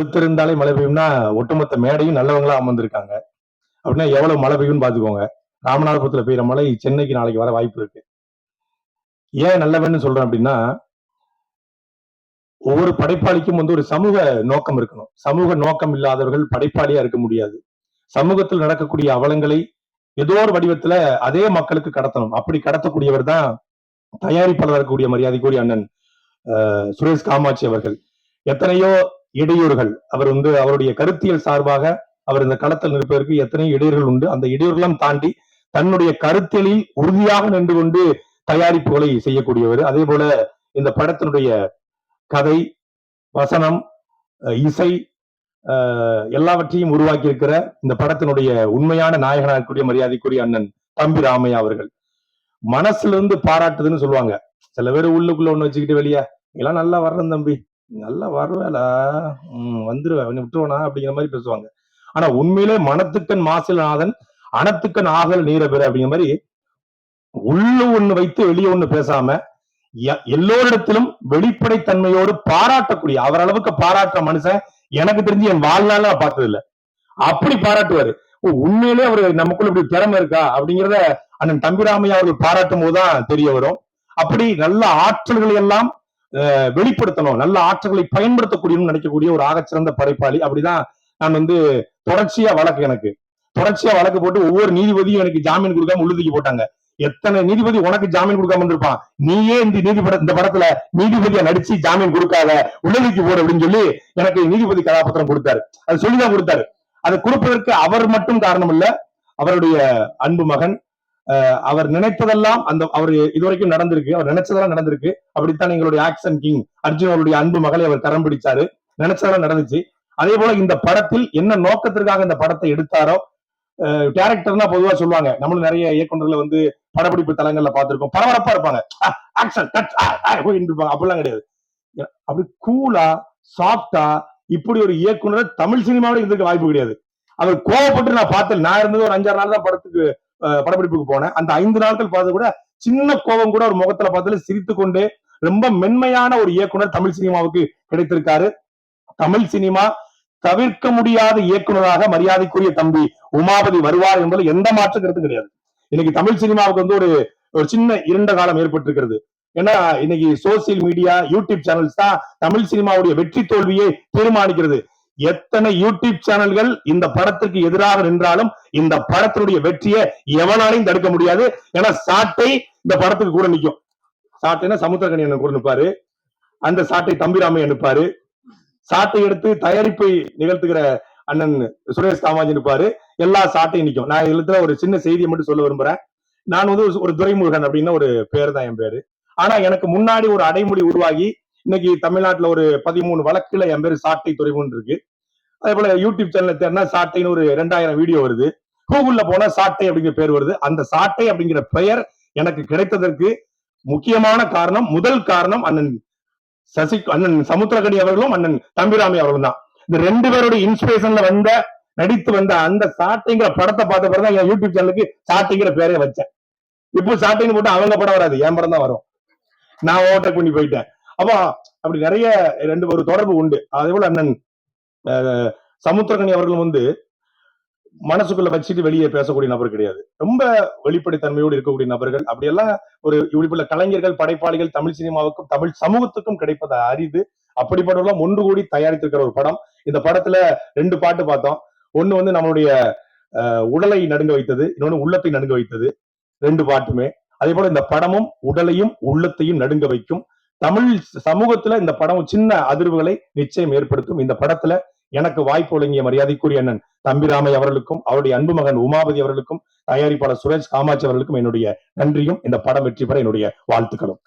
கொடுத்திருந்தாலே மழை பெய்யும்னா ஒட்டுமொத்த மேடையும் நல்லவங்களா அமர்ந்திருக்காங்க. அப்படின்னா எவ்வளவு மழை பெய்யும்னு பாத்துக்கோங்க ராமநாதபுரத்துல பெய்யுற மழை சென்னைக்கு நாளைக்கு வர வாய்ப்பு இருக்கு. ஏன் நல்லவன்னு சொல்றேன் அப்படின்னா ஒவ்வொரு படைப்பாளிக்கும் வந்து ஒரு சமூக நோக்கம் இருக்கணும். சமூக நோக்கம் இல்லாதவர்கள் படைப்பாளியா இருக்க முடியாது. சமூகத்தில் நடக்கக்கூடிய அவலங்களை ஏதோ ஒரு வடிவத்துல அதே மக்களுக்கு கடத்தணும். அப்படி கடத்தக்கூடியவர் தான் தயாரிப்பாளர் இருக்கக்கூடிய மரியாதைக்குரிய அண்ணன் சுரேஷ் காமாட்சி அவர்கள். எத்தனையோ இடையூறுகள். அவர் வந்து அவருடைய கருத்தியல் சார்பாக அவர் இந்த களத்தில் நிற்பதற்கு எத்தனை இடையூறுகள் உண்டு. அந்த இடையூறுகளும் தாண்டி தன்னுடைய கருத்தியலில் உறுதியாக நின்று கொண்டு தயாரிப்புகளை செய்யக்கூடியவர். அதே போல இந்த படத்தினுடைய கதை வசனம் இசை எல்லாவற்றையும் உருவாக்கி இருக்கிற இந்த படத்தினுடைய உண்மையான நாயகனாக இருக்கக்கூடிய மரியாதைக்குரிய அண்ணன் தம்பி ராமையா அவர்கள். மனசுல இருந்து பாராட்டுதுன்னு சொல்லுவாங்க. சில பேர் உள்ளுக்குள்ள ஒண்ணு வச்சுக்கிட்டு வெளியே எல்லாம் நல்லா வர்றேன் தம்பி. நல்லா வருவேலா வந்துருவேன். விட்டுருவனா அப்படிங்கிற மாதிரி பேசுவாங்க. ஆனா உண்மையிலே மனத்துக்கண் மாசிலநாதன் அனத்துக்கன் ஆகல் நீர பெற அப்படிங்கிற மாதிரி உள்ள ஒண்ணு வைத்து வெளியே ஒண்ணு பேசாம எ- எல்லோரிடத்திலும் வெளிப்படைத்தன்மையோடு பாராட்டக்கூடிய அவர் அளவுக்கு பாராட்டுற மனுஷன் எனக்கு தெரிஞ்சு என் வாழ்நாள் நான் பார்த்தது இல்லை அப்படி பாராட்டுவாரு. உண்மையிலே அவரு நமக்குள்ள இப்படி திறமை இருக்கா அப்படிங்கிறத அண்ணன் தம்பிராமையா அவர்கள் பாராட்டும் போதுதான் தெரிய வரும். அப்படி நல்ல ஆற்றல்களை எல்லாம் வெளிப்படுத்தணும். நல்ல ஆற்றல்களை பயன்படுத்தக்கூடியன்னு நினைக்கக்கூடிய ஒரு ஆகச்சிறந்த படைப்பாளி. அப்படிதான் நான் வந்து தொடர்ச்சியா வழக்கு எனக்கு. தொடர்ச்சியா வழக்கு போட்டு ஒவ்வொரு நீதிபதியும் எனக்கு ஜாமீன் கொடுக்காம உள்ளுதிக்கு போட்டாங்க. எத்தனை நீதிபதி உனக்கு ஜாமீன் கொடுக்காம இருந்திருப்பான்? நீயே இந்த நீதிபட இந்த படத்துல நீதிபதியா நடிச்சு ஜாமீன் கொடுக்காத உள்ளதுக்கு போடு அப்படின்னு சொல்லி எனக்கு நீதிபதி கதாபாத்திரம் கொடுத்தாரு. அது சொல்லிதான் கொடுத்தாரு. அதை கொடுப்பதற்கு அவர் மட்டும் காரணம் இல்ல அவருடைய அன்பு மகன் அவர் நினைத்ததெல்லாம் அந்த அவர் இதுவரைக்கும் நடந்திருக்கு அவர் நினைச்சதெல்லாம் நடந்திருக்கு. அப்படித்தான் எங்களுடைய ஆக்ஷன் கிங் அர்ஜுன் அவருடைய அன்பு மகளை அவர் கரம் பிடிச்சாரு. நினைச்சதெல்லாம் நடந்துச்சு. அதே போல இந்த படத்தில் என்ன நோக்கத்திற்காக இந்த படத்தை எடுத்தாரோ டேரக்டர்னா பொதுவா சொல்லுவாங்க. நம்மளும் நிறைய இயக்குனர்களை வந்து படப்பிடிப்பு தலங்கள்ல பார்த்திருக்கோம். பரபரப்பா இருப்பாங்க. ஆக்ஷன் கட் இருப்பாங்க. அப்படிலாம் கிடையாது. அப்படி கூலா சாஃப்டா இப்படி ஒரு இயக்குனர் தமிழ் சினிமாவோட இருந்திருக்க வாய்ப்பு கிடையாது. அவர் கோவப்பட்டு நான் பார்த்தேன் நான் இருந்தது ஒரு அஞ்சாறு நாள் தான் படத்துக்கு படப்பிடிப்புக்கு போனேன். அந்த ஐந்து நாட்கள் பார்த்து கூட சின்ன கோபம் கூட ஒரு முகத்துல பார்த்தாலும் சிரித்து கொண்டு ரொம்ப மென்மையான ஒரு இயக்குனர் தமிழ் சினிமாவுக்கு கிடைத்திருக்காரு. தமிழ் சினிமா தவிர்க்க முடியாத இயக்குனராக மரியாதைக்குரிய தம்பி உமாபதி வருவார் என்பதில் எந்த மாற்று கருத்தும் கிடையாது. இன்னைக்கு தமிழ் சினிமாவுக்கு வந்து ஒரு ஒரு சின்ன இருண்ட காலம் ஏற்பட்டிருக்கிறது. ஏன்னா இன்னைக்கு சோசியல் மீடியா யூடியூப் சேனல்ஸ் தான் தமிழ் சினிமாவுடைய வெற்றி தோல்வியை தீர்மானிக்கிறது. எத்தனை யூடியூப் சேனல்கள் இந்த படத்துக்கு எதிராக நின்றாலும் இந்த படத்தினுடைய வெற்றியை எவனாலையும் தடுக்க முடியாது. ஏன்னா சாட்டை இந்த படத்துக்கு கூட நிற்கும் சாட்டைனா சமுத்திரகனி கூட நிற்பாரு. அந்த சாட்டை தம்பிராமை அனுப்பாரு. சாட்டை எடுத்து தயாரிப்பை நிகழ்த்துகிற அண்ணன் சுரேஷ் காமாஜி இருப்பாரு எல்லா சாட்டையும் நிற்கும் நான் இதுல ஒரு சின்ன செய்தியை மட்டும் சொல்ல விரும்புறேன். நான் வந்து ஒரு துரைமுருகன் அப்படின்னு ஒரு பேர் தான் என் பேரு. ஆனா எனக்கு முன்னாடி ஒரு அடைமொழி உருவாகி இன்னைக்கு தமிழ்நாட்டுல ஒரு பதிமூணு வழக்குல என் பேரு சாட்டை துறைமுன் இருக்கு. அதே போல யூடியூப் சேனல்ல தேர்னா சாட்டைன்னு ஒரு ரெண்டாயிரம் வீடியோ வருது. கூகுள்ல போனா சாட்டை அப்படிங்கிற பேர் வருது. அந்த சாட்டை அப்படிங்கிற பெயர் எனக்கு கிடைத்ததற்கு முக்கியமான காரணம் முதல் காரணம் அண்ணன் சசி அண்ணன் சமுத்திரகடி அவர்களும் அண்ணன் தம்பிராமி அவர்களும் தான். இந்த ரெண்டு பேருடைய இன்ஸ்பிரேஷன்ல வந்த நடித்து வந்த அந்த சாட்டைங்கிற படத்தை பார்த்த பிறகு என் யூடியூப் சேனலுக்கு சாட்டைங்கிற பேரே வச்சேன். இப்போ சாட்டைன்னு போட்டு அவங்க படம் வராது என் படம் தான் வரும். நான் ஓட்ட பண்ணி போயிட்டேன். அப்போ அப்படி நிறைய ரெண்டு ஒரு தொடர்பு உண்டு. அதே போல அண்ணன் சமுத்திரகனி அவர்களும் வந்து மனசுக்குள்ள வச்சுட்டு வெளியே பேசக்கூடிய நபர் கிடையாது. ரொம்ப வெளிப்படைத்தன்மையோடு இருக்கக்கூடிய நபர்கள். அப்படியெல்லாம் ஒரு இப்படிப்பட்ட கலைஞர்கள் படைப்பாளிகள் தமிழ் சினிமாவுக்கும் தமிழ் சமூகத்துக்கும் கிடைப்பதை அறிந்து அப்படிப்பட்டவர்களும் ஒன்று கூடி தயாரித்திருக்கிற ஒரு படம். இந்த படத்துல ரெண்டு பாட்டு பார்த்தோம். ஒண்ணு வந்து நம்மளுடைய அஹ், உடலை நடுங்க வைத்தது. இன்னொன்னு உள்ளத்தை நடுங்க வைத்தது. ரெண்டு பாட்டுமே. அதே போல இந்த படமும் உடலையும் உள்ளத்தையும் நடுங்க வைக்கும். தமிழ் சமூகத்துல இந்த படம் சின்ன அதிர்வுகளை நிச்சயம் ஏற்படுத்தும். இந்த படத்துல எனக்கு வாய்ப்பு வழங்கிய மரியாதைக்குரிய அண்ணன் தம்பிராமை அவர்களுக்கும் அவருடைய அன்பு மகன் உமாபதி அவர்களுக்கும் தயாரிப்பாளர் சுரேஷ் காமாட்சி அவர்களுக்கும் என்னுடைய நன்றியும். இந்த படம் வெற்றி பெற என்னுடைய வாழ்த்துக்களும்.